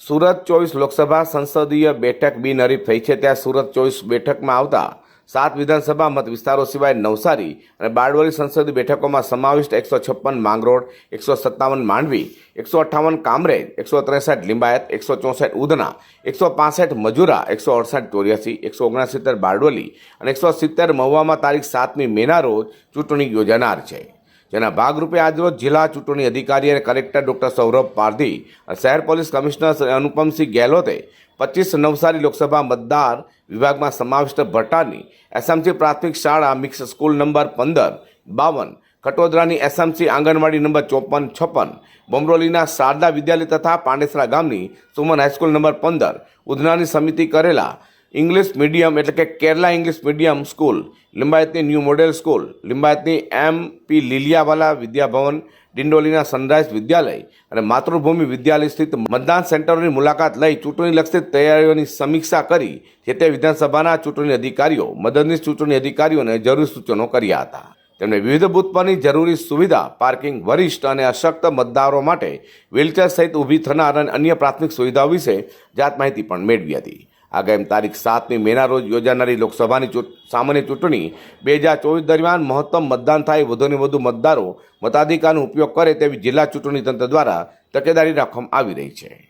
સુરત ચોવીસ લોકસભા સંસદીય બેઠક બિનહરીફ થઈ છે. ત્યાં સુરત ચોવીસ બેઠકમાં આવતા સાત વિધાનસભા મત વિસ્તારો સિવાય નવસારી અને બારડોલી સંસદીય બેઠકોમાં સમાવિષ્ટ એકસો છપ્પન માંગરોળ, એકસો સત્તાવન માંડવી, એકસો અઠ્ઠાવન કામરેજ, એકસો ત્રેસઠ લિંબાયત, એકસો ચોસઠ ઉધના, એકસો પાસઠ મજુરા, એકસો અડસઠ ચોર્યાસી, એકસો ઓગણસિત્તેર બારડોલી અને એકસો સિત્તેર મહુવામાં તારીખ સાતમી મેના રોજ ચૂંટણી યોજાનાર છે. જેના ભાગરૂપે આજરોજ જિલ્લા ચૂંટણી અધિકારી અને કલેક્ટર ડોક્ટર સૌરભ પારધી શહેર પોલીસ કમિશનર અનુપમસિંહ ગેહલોતે પચીસ નવસારી લોકસભા મતદાર વિભાગમાં સમાવિષ્ટ ભટ્ટાની એસએમસી પ્રાથમિક શાળા મિક્સ સ્કૂલ નંબર પંદર, બાવન, કટોદરાની એસએમસી આંગણવાડી નંબર ચોપન, છપ્પન, બમરોલીના શારદા વિદ્યાલય તથા પાંડેસરા ગામની સુમન હાઈસ્કૂલ નંબર પંદર, ઉધનાની સમિતિ કરેલા ઇંગ્લિશ મીડિયમ એટલે કે કેરલા ઇંગ્લિશ મીડિયમ સ્કૂલ લિંબાયતની ન્યૂ મોડેલ સ્કૂલ લિંબાયતની એમ પી લીલિયાવાલા વિદ્યાભવન, ડિંડોલીના સનરાઇઝ વિદ્યાલય અને માતૃભૂમિ વિદ્યાલય સ્થિત મતદાન સેન્ટરોની મુલાકાત લઈ ચૂંટણીલક્ષી તૈયારીઓની સમીક્ષા કરી, જે તે વિધાનસભાના ચૂંટણી અધિકારીઓ, મદદનીશ ચૂંટણી અધિકારીઓને જરૂરી સૂચનો કર્યા હતા. તેમણે વિવિધ બૂથ પરની જરૂરી સુવિધા, પાર્કિંગ, વરિષ્ઠ અને અશક્ત મતદારો માટે વ્હીલચેર સહિત ઊભી થનાર અને અન્ય પ્રાથમિક સુવિધાઓ વિશે જાત માહિતી પણ મેળવી હતી. આગામી તારીખ સાતમી મેના રોજ યોજાનારી લોકસભાની સામાન્ય ચૂંટણી બે હજાર ચોવીસ દરમિયાન મહત્તમ મતદાન થાય વધુને વધુ મતદારો મતાધિકારનો ઉપયોગ કરે તેવી જિલ્લા ચૂંટણી તંત્ર દ્વારા તકેદારી રાખવામાં આવી રહી છે.